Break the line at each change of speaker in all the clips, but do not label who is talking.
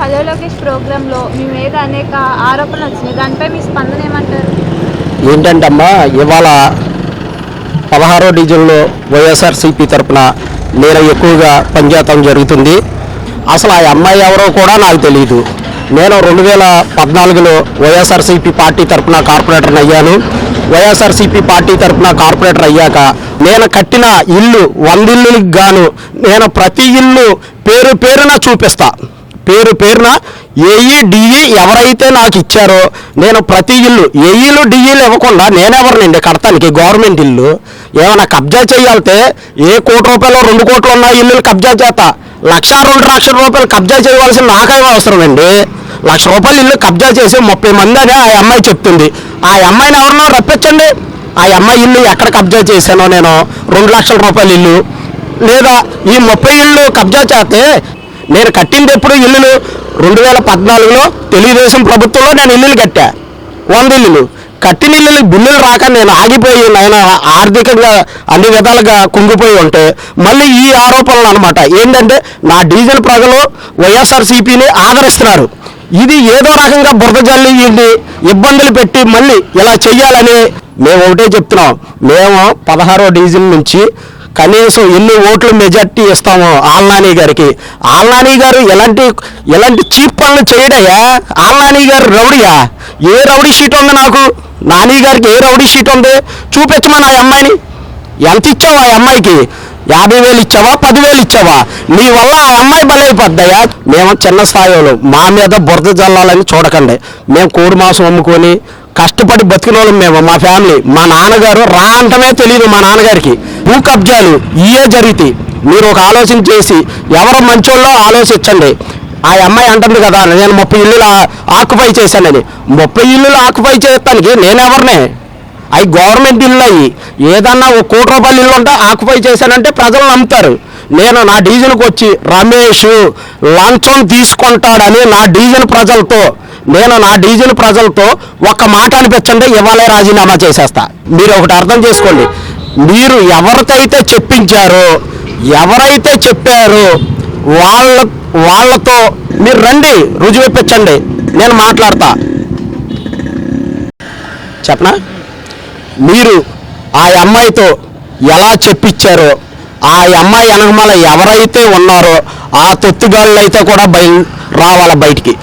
Hello Lokesh ప్రోగ్రాంలో మీ మీద అనేక ఆరోపణలు వచ్చినాయి. దానిపై మీ స్పందన ఏమంటారు?
ఏంటంటే అమ్మా ఇవాళ పదహారో డివిజన్లో వైఎస్ఆర్సీపీ తరపున నేను ఎక్కువగా పనిచేయటం జరుగుతుంది. అసలు ఆ అమ్మాయి ఎవరో కూడా నాకు తెలియదు నేను రెండు వేల పద్నాలుగులో వైఎస్ఆర్సీపీ పార్టీ తరపున కార్పొరేటర్ అయ్యాను. వైఎస్ఆర్సీపీ పార్టీ తరపున కార్పొరేటర్ అయ్యాక నేను కట్టిన ఇల్లు వంద ఇల్లులకు గాను నేను ప్రతి ఇల్లు పేరు పేరున చూపిస్తాను పేరు పేరున ఏఈ డిఈ ఎవరైతే నాకు ఇచ్చారో నేను ప్రతి ఇల్లు ఏఈలు డిఈలు ఇవ్వకుండా నేనెవరినండి కడతానికి గవర్నమెంట్ ఇల్లు. ఏమైనా కబ్జా చేయాలితే ఏ కోటి రూపాయలు రెండు కోట్లు ఉన్న ఇల్లు కబ్జా చేత లక్ష రెండు లక్షల రూపాయలు కబ్జా చేయవలసిన నాకేం అవసరం అండి. లక్ష రూపాయలు ఇల్లు కబ్జా చేసి ముప్పై మంది అని ఆ అమ్మాయి చెప్తుంది. ఆ అమ్మాయిని ఎవరినో రప్పించండి. ఆ అమ్మాయి ఇల్లు ఎక్కడ కబ్జా చేశానో నేను రెండు లక్షల రూపాయల ఇల్లు. లేదా ఈ ముప్పై ఇళ్ళు కబ్జా చేస్తే నేను కట్టింది ఎప్పుడు ఇల్లులు రెండు వేల పద్నాలుగులో తెలుగుదేశం ప్రభుత్వంలో నేను ఇల్లులు కట్టా. వంద ఇల్లులు. కట్టిన ఇల్లులు బిల్లులు రాక నేను ఆగిపోయి నేను ఆర్థికంగా అన్ని విధాలుగా కుంగిపోయి ఉంటే మళ్ళీ ఈ ఆరోపణలు అనమాట ఏంటంటే నా డీజిల్ ప్రజలు వైఎస్ఆర్సీపీని ఆదరిస్తున్నారు. ఇది ఏదో రకంగా బురద జల్లి ఇబ్బందులు పెట్టి మళ్ళీ ఇలా చెయ్యాలని మేము ఒకటే చెప్తున్నాం. మేము పదహారో డీజిల్ నుంచి కనీసం ఎన్ని ఓట్లు మెజార్టీ ఇస్తామో ఆల్నాని గారికి. ఆల్నాని గారు ఎలాంటి ఎలాంటి చీప్ పనులు చేయడయ్యా ఆల్నాని గారు రౌడీయా? ఏ రౌడీ షీట్ ఉంది నాకు? నాని గారికి ఏ రౌడీ షీట్ ఉంది? చూపించమని ఆ అమ్మాయిని? ఎంత ఇచ్చావు ఆ అమ్మాయికి? యాభై వేలు ఇచ్చావా? పదివేలు ఇచ్చావా? నీ వల్ల ఆ అమ్మాయి బలైపోద్దయ్యా. మేము చిన్న స్థాయిలో మా మీద బురద జల్లాలని చూడకండి. మేము కోడి మాంసం అమ్ముకొని కష్టపడి బతికిన వాళ్ళం మేము మా ఫ్యామిలీ. మా నాన్నగారు రా అంటమే తెలియదు మా నాన్నగారికి. భూ కబ్జాలు ఇయే జరిగితే మీరు ఒక ఆలోచన చేసి ఎవరు మంచోళ్ళో ఆలోచించండి. ఆ అమ్మాయి అంటుంది కదా నేను ముప్పై ఇల్లులు ఆక్యుపై చేశానని. ముప్పై ఇల్లులు ఆక్యుపై చేయటానికి నేనెవరినే అవి గవర్నమెంట్ ఇల్లు అయ్యి ఏదన్నా ఒక కోటి రూపాయల ఇల్లు ఉంటే ఆక్యుపై చేశానంటే ప్రజలు నమ్ముతారు. నేను నా డీజిల్కి వచ్చి రమేష్ లంచం తీసుకుంటాడని నా డీజిల్ ప్రజలతో నేను నా డీజిల్ ప్రజలతో ఒక్క మాట అనిపించండి ఇవాళ రాజీనామా చేసేస్తా. మీరు ఒకటి అర్థం చేసుకోండి. మీరు ఎవరికైతే చెప్పించారో ఎవరైతే చెప్పారో వాళ్ళ వాళ్ళతో మీరు రండి రుజువిప్పించండి నేను మాట్లాడతా. చెప్పనా? మీరు ఆ అమ్మాయితో ఎలా చెప్పించారో ఆ అమ్మాయి వెనకమాల ఎవరైతే ఉన్నారో ఆ తొత్తుగాళ్ళు అయితే కూడా బయ రావాల బయటికి.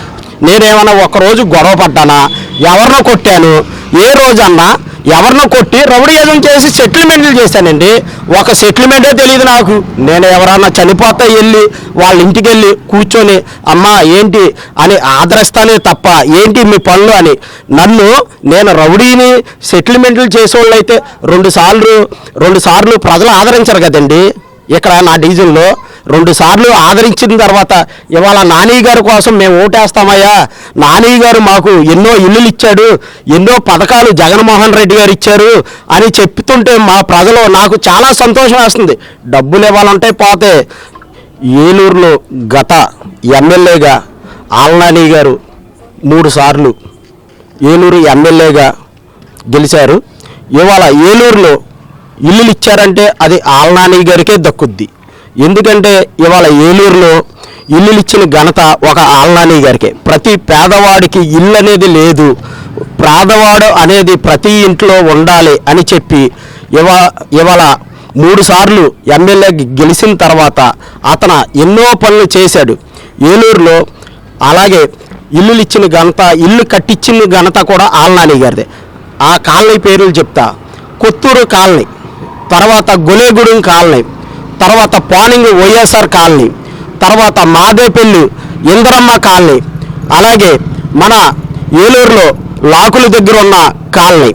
నేనేమన్నా ఒకరోజు గొడవ పడ్డానా? ఎవరినో కొట్టాను? ఏ రోజన్నా ఎవరినో కొట్టి రౌడీయజం చేసి సెటిల్మెంట్లు చేశానండి. ఒక సెటిల్మెంటే తెలియదు నాకు. నేను ఎవరన్నా చనిపోతే వెళ్ళి వాళ్ళ ఇంటికి వెళ్ళి కూర్చొని అమ్మా ఏంటి? అని ఆదరిస్తానే తప్ప ఏంటి మీ పనులు? అని. నన్ను నేను రౌడీని సెటిల్మెంట్లు చేసేవాళ్ళు అయితే రెండు సార్లు రెండు సార్లు ప్రజలు ఆదరించరు కదండి. ఇక్కడ నా డీజిల్లో రెండు సార్లు ఆదరించిన తర్వాత ఇవాళ నాని గారి కోసం మేము ఓటేస్తామయ్యా. నాని గారు మాకు ఎన్నో ఇల్లులు ఇచ్చాడు ఎన్నో పథకాలు జగన్మోహన్ రెడ్డి గారు ఇచ్చారు అని చెప్తుంటే మా ప్రజలు నాకు చాలా సంతోషం వేస్తుంది. డబ్బులు ఇవ్వాలంటే పోతే ఏలూరులో గత ఎమ్మెల్యేగా ఆల్నాని గారు మూడు సార్లు ఏలూరు ఎమ్మెల్యేగా గెలిచారు. ఇవాళ ఏలూరులో ఇల్లులు ఇచ్చారంటే అది ఆల్నాని గారికే దక్కుద్ది. ఎందుకంటే ఇవాళ ఏలూరులో ఇల్లులు ఇచ్చిన ఘనత ఒక ఆల్నాని గారికి. ప్రతి పేదవాడికి ఇల్లు అనేది లేదు. పేదవాడు అనేది ప్రతి ఇంట్లో ఉండాలి అని చెప్పి ఇవా ఇవాళ మూడు సార్లు ఎమ్మెల్యే గెలిచిన తర్వాత అతను ఎన్నో పనులు చేశాడు. ఏలూరులో అలాగే ఇల్లులు ఇచ్చిన ఘనత ఇల్లు కట్టించిన ఘనత కూడా ఆల్నాని గారిదే. ఆ కాలనీ పేర్లు చెప్తా. కొత్తూరు కాలనీ తర్వాత గొలేగూడెం కాలనీ తర్వాత పానింగ్ వైఎస్ఆర్ కాలనీ తర్వాత మాదేపల్లి ఇంద్రమ్మ కాలనీ అలాగే మన ఏలూరులో లాకుల దగ్గర ఉన్న కాలనీ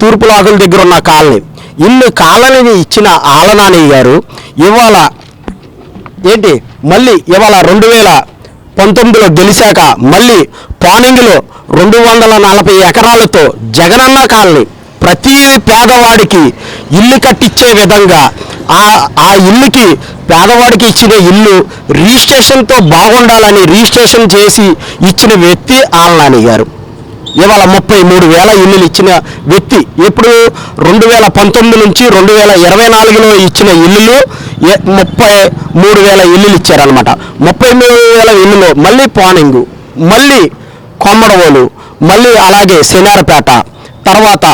తూర్పు లాకుల దగ్గర ఉన్న కాలనీ. ఇల్లు కాలనీని ఇచ్చిన ఆలనాని గారు ఇవాళ ఏంటి? మళ్ళీ ఇవాళ రెండు వేల పంతొమ్మిదిలో గెలిచాక మళ్ళీ పానింగ్లో రెండు వందల నలభై ఎకరాలతో జగనన్న కాలనీ ప్రతి పేదవాడికి ఇల్లు కట్టించే విధంగా ఆ ఆ ఇల్లుకి పేదవాడికి ఇచ్చిన ఇల్లు రిజిస్ట్రేషన్తో బాగుండాలని రిజిస్ట్రేషన్ చేసి ఇచ్చిన వ్యక్తి ఆలనాని గారు ఇవాళ ముప్పై మూడు వేల ఇల్లులు ఇచ్చిన వ్యక్తి. ఇప్పుడు రెండు వేల పంతొమ్మిది నుంచి రెండు వేల ఇరవై నాలుగులో ఇచ్చిన ఇల్లులు ముప్పై మూడు వేల ఇల్లులు ఇచ్చారనమాట ముప్పై మూడు వేల ఇల్లులో మళ్ళీ పానింగు మళ్ళీ కొమ్మడవోలు మళ్ళీ అలాగే శనివారపేట తర్వాత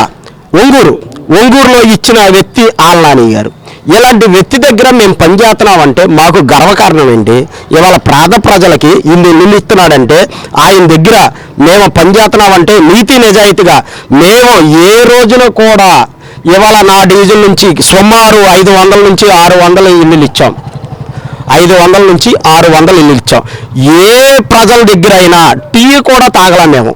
ఒంగూరు. ఒంగూరులో ఇచ్చిన వ్యక్తి ఆల్నాని గారు ఇలాంటి వ్యక్తి దగ్గర మేము పనిచేస్తున్నామంటే మాకు గర్వకారణం ఏంటి ఇవాళ పేద ప్రజలకి ఇన్ని ఇల్లు ఇస్తున్నాడంటే ఆయన దగ్గర మేము పనిచేస్తున్నామంటే నీతి నిజాయితీగా మేము ఏ రోజున కూడా ఇవాళ నా డివిజన్ నుంచి సుమారు ఐదు వందల నుంచి ఆరు వందల ఇల్లులు ఇచ్చాం. ఐదు వందల నుంచి ఆరు వందలు ఇల్లు ఇచ్చాం. ఏ ప్రజల దగ్గర అయినా టీ కూడా తాగలా మేము.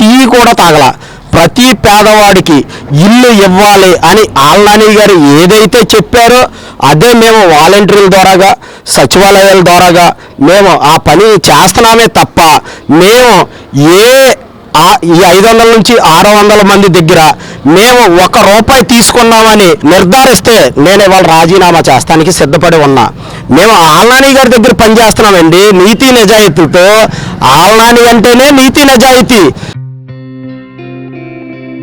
టీ కూడా తాగలా. ప్రతి పేదవాడికి ఇల్లు ఇవ్వాలి అని ఆల్నాని గారు ఏదైతే చెప్పారో అదే మేము వాలంటీర్ల ద్వారాగా సచివాలయాల ద్వారాగా మేము ఆ పని చేస్తున్నామే తప్ప మేము ఏ ఆ- ఈ ఐదు వందల నుంచి ఆరు వందల మంది దగ్గర మేము ఒక రూపాయి తీసుకున్నామని నిర్ధారిస్తే నేను ఇవాళ రాజీనామా చేస్తానికి సిద్ధపడి ఉన్నా. మేము ఆల్నాని గారి దగ్గర పనిచేస్తున్నామండి నీతి నిజాయితీతో. ఆల్నాని అంటేనే నీతి నిజాయితీ.